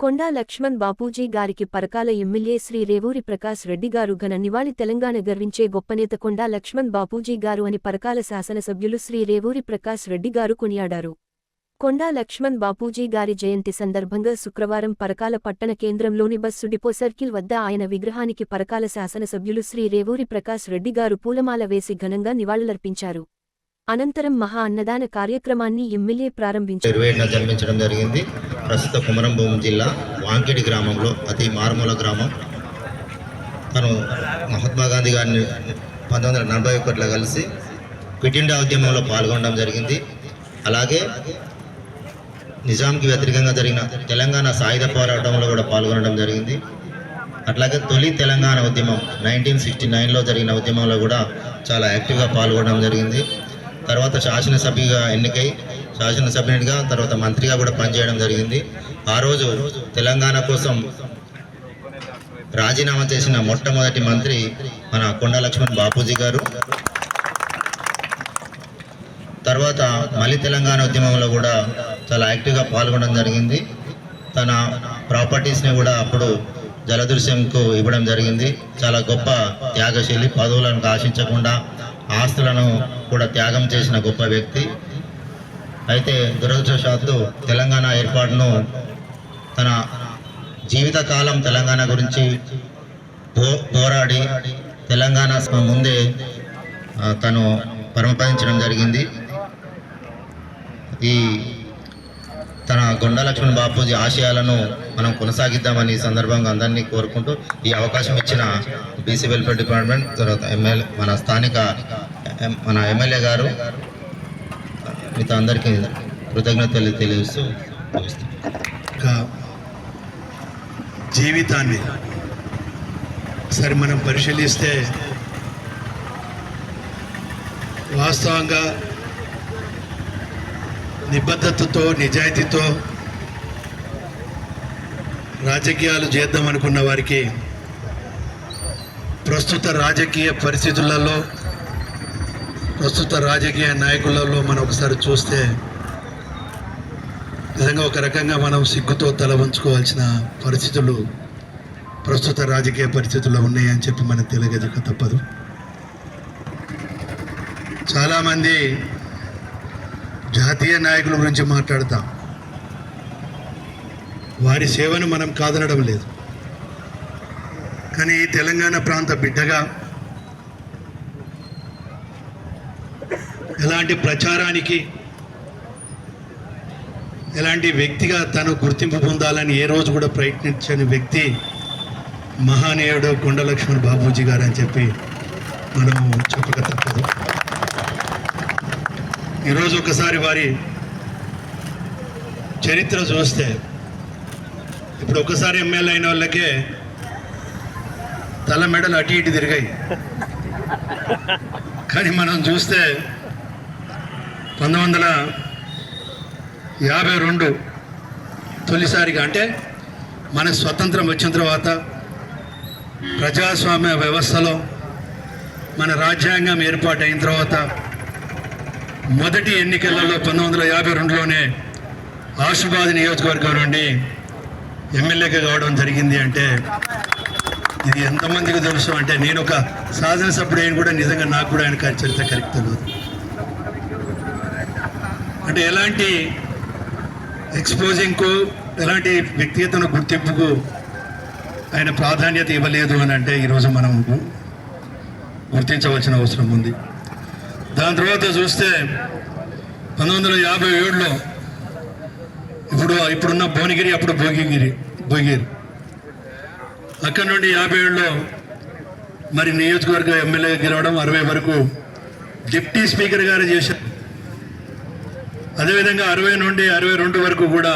కొండా లక్ష్మణ్ బాపూజీ గారికి పరకాల ఎమ్మెల్యే శ్రీ రేవూరి ప్రకాష్ రెడ్డి గారు ఘన నివాళి తెలంగాణ గర్వించే గొప్పనేత కొండా లక్ష్మణ్ బాపూజీ గారు అని పరకాల శాసనసభ్యులు శ్రీ రేవూరి ప్రకాష్ రెడ్డి గారు కొనియాడారు. కొండా లక్ష్మణ్ బాపూజీ గారి జయంతి సందర్భంగా శుక్రవారం పరకాల పట్టణ కేంద్రంలోని బస్సు డిపో సర్కిల్ వద్ద ఆయన విగ్రహానికి పరకాల శాసనసభ్యులు శ్రీ రేవూరి ప్రకాష్ రెడ్డి గారు పూలమాల వేసి ఘనంగా నివాళులర్పించారు. అనంతరం మహా అన్నదాన కార్యక్రమాన్ని ఎమ్మెల్యే ప్రారంభించారు. జన్మించడం జరిగింది. ప్రస్తుత కుమరంభూమి జిల్లా వాంకిడి గ్రామంలో అతి మారుమూల గ్రామం. తను మహాత్మా గాంధీ గారిని పంతొమ్మిది వందల నలభై ఒకటిలో కలిసి క్విట్ ఇండియా ఉద్యమంలో పాల్గొనడం జరిగింది. అలాగే నిజాంకి వ్యతిరేకంగా జరిగిన తెలంగాణ సాయుధ పోరాటంలో కూడా పాల్గొనడం జరిగింది. అట్లాగే తొలి తెలంగాణ ఉద్యమం నైన్టీన్ సిక్స్టీ నైన్లో జరిగిన ఉద్యమంలో కూడా చాలా యాక్టివ్గా పాల్గొనడం జరిగింది. తర్వాత శాసనసభ్యుగా ఎన్నికై శాసనసభ్యునిగా తర్వాత మంత్రిగా కూడా పనిచేయడం జరిగింది. ఆ రోజు తెలంగాణ కోసం రాజీనామా చేసిన మొట్టమొదటి మంత్రి మన కొండ లక్ష్మణ్ బాపూజీ గారు. తర్వాత మళ్ళీ తెలంగాణ ఉద్యమంలో కూడా చాలా యాక్టివ్గా పాల్గొనడం జరిగింది. తన ప్రాపర్టీస్ని కూడా అప్పుడు జలదృశ్యంకు ఇవ్వడం జరిగింది. చాలా గొప్ప త్యాగశీలి పదవులను ఆశించకుండా ఆస్తులను కూడా త్యాగం చేసిన గొప్ప వ్యక్తి. అయితే దురదృష్టవశాత్తు తెలంగాణ ఏర్పాటును తన జీవితకాలం తెలంగాణ గురించి పో పోరాడి తెలంగాణ ముందే తను పరమపదించడం జరిగింది. ఈ తన గుండలక్ష్మణ్ బాపూజీ ఆశయాలను మనం కొనసాగిద్దామని ఈ సందర్భంగా అందరినీ కోరుకుంటూ ఈ అవకాశం ఇచ్చిన బీసీ వెల్ఫేర్ డిపార్ట్మెంట్ తర్వాత ఎమ్మెల్యే మన స్థానిక ఎం- మన ఎమ్మెల్యే గారు మిగతా అందరికీ కృతజ్ఞతలు తెలియజేస్తూ ఒక జీవితాన్ని సరే మనం పరిశీలిస్తే వాస్తవంగా నిబద్ధతతో నిజాయితీతో రాజకీయాలు చేద్దామనుకున్న వారికి ప్రస్తుత రాజకీయ పరిస్థితులలో ప్రస్తుత రాజకీయ నాయకులలో మనం ఒకసారి చూస్తే నిజంగా ఒక రకంగా మనం సిగ్గుతో తల వంచుకోవాల్సిన పరిస్థితులు ప్రస్తుత రాజకీయ పరిస్థితుల్లో ఉన్నాయని చెప్పి మనకు తెలియజేయక తప్పదు. చాలామంది జాతీయ నాయకుల గురించి మాట్లాడతాం. వారి సేవను మనం కాదనడం లేదు. కానీ తెలంగాణ ప్రాంత బిడ్డగా ఎలాంటి ప్రచారానికి ఎలాంటి వ్యక్తిగా తను గుర్తింపు పొందాలని ఏ రోజు కూడా ప్రయత్నించని వ్యక్తి మహానీయుడు కొండలక్ష్మణ్ బాబూజీ గారు అని చెప్పి మనం చెప్పక తప్పదు. ఈరోజు ఒకసారి వారి చరిత్ర చూస్తే ఇప్పుడు ఒకసారి ఎమ్మెల్యే అయిన వాళ్ళకే తల మెడలు అటు ఇటు తిరిగాయి. కానీ మనం చూస్తే పంతొమ్మిది వందల యాభై రెండు తొలిసారిగా అంటే మన స్వతంత్రం వచ్చిన తర్వాత ప్రజాస్వామ్య వ్యవస్థలో మన రాజ్యాంగం ఏర్పాటైన తర్వాత మొదటి ఎన్నికలలో పంతొమ్మిది వందల యాభై రెండులోనే ఆశుబాద్ నియోజకవర్గం నుండి ఎమ్మెల్యేగా కావడం జరిగింది అంటే ఇది ఎంతమందికి తెలుసు అంటే నేను ఒక శాసనసభ్యుడు అయిన కూడా నిజంగా నాకు కూడా ఆయన చరిత్ర కరెక్ట్ తెలియదు. అంటే ఎలాంటి ఎక్స్పోజింగ్కు ఎలాంటి వ్యక్తిగత గుర్తింపుకు ఆయన ప్రాధాన్యత ఇవ్వలేదు అని అంటే ఈరోజు మనం గుర్తించవలసిన అవసరం ఉంది. దాని తర్వాత చూస్తే పంతొమ్మిది వందల యాభై ఏడులో ఇప్పుడు ఇప్పుడున్న భువనగిరి అప్పుడు భోగిగిరి భోగిగిరి. అక్కడ నుండి యాభై ఏడులో మరి నియోజకవర్గ ఎమ్మెల్యే గెలవడం అరవై వరకు డిప్టీ స్పీకర్ గారు చేశారు. అదేవిధంగా అరవై నుండి అరవై రెండు వరకు కూడా